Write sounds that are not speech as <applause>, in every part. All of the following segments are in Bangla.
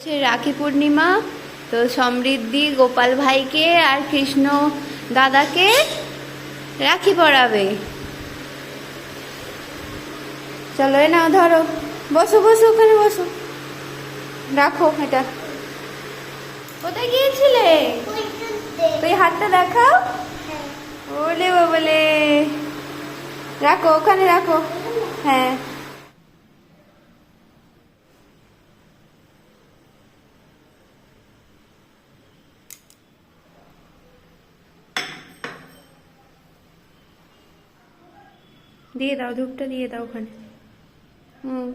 হচ্ছে রাখি পূর্ণিমা তো সমৃদ্ধি গোপাল ভাইকে আর কৃষ্ণ দাদাকে রাখি পরাবে। চলো এ নাও ধরো। বসো বসো ওখানে বসো। রাখো এটা। কোথায় গিয়েছিলে? তুই হাতটা দেখাও। ওলে বলে রাখো ওখানে রাখো। হ্যাঁ। দিয়ে দাও ধূপটা দিয়ে দাও ওখানে। হুম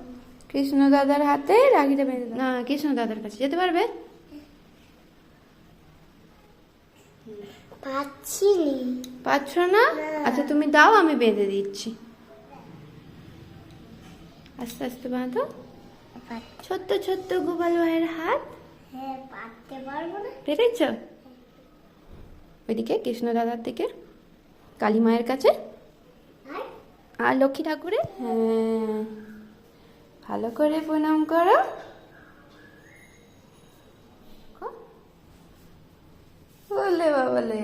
কৃষ্ণ দাদার হাতে রাখিটা বেঁধে দাও। না কৃষ্ণ দাদার কাছে যেতে পারবে? পাচ্ছি নি? পাচ্ছ না। আচ্ছা তুমি দাও আমি বেঁধে দিচ্ছি। আস্তে আস্তে বাঁধো। ছোট্ট ছোট্ট গোপাল ভাইয়ের হাত। হ্যাঁ পারতে পারব না। পেরেছ ওইদিকে কৃষ্ণ দাদার দিকে কালী মায়ের কাছে। আর লক্ষ্মী ঠাকুরে হ্যাঁ ভালো করে প্রণাম করো। বলে বাবলে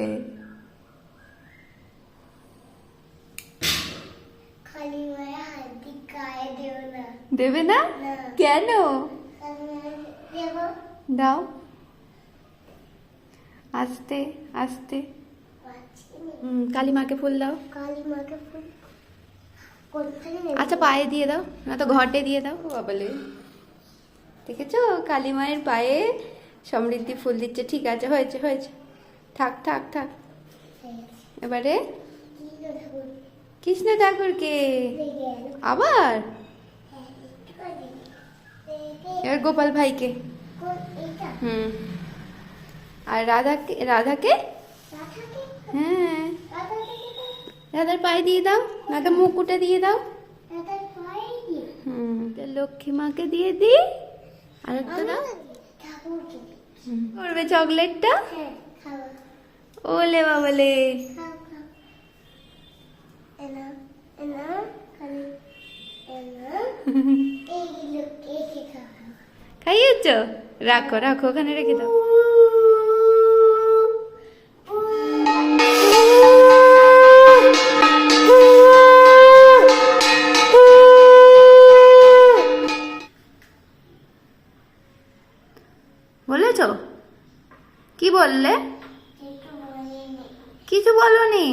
না। দেবে না। কেন? দাও। আস্তে আস্তে। কালী মাকে ফুল দাও। কালী মাকে ফুল আচ্ছা পায়ে দিয়ে দাও না তো ঘটে দিয়ে দাও। বাবলে দেখেছ? কালী মায়ের পায়ে সমৃদ্ধি ফুল দিচ্ছে। ঠিক আছে হয়েছে হয়েছে। থাক থাক থাক। এবারে? কৃষ্ণ ঠাকুরকে। আবার? এবার গোপাল ভাইকে। হুম। আর রাধাকে রাধাকে? হ্যাঁ। রাধার পায়ে দিয়ে দাও রাধা মুকুটে দিয়ে দাও। হুম তো লক্ষ্মী মাকে দিয়ে দিই। আর একটা দাও করবে চকলেটটা? হ্যাঁ ওলে বাবলে। <laughs> খাইয়েছ? রাখো রাখো ওখানে রেখে দাও। বলেছ? কি বললে? কিছু বলনি।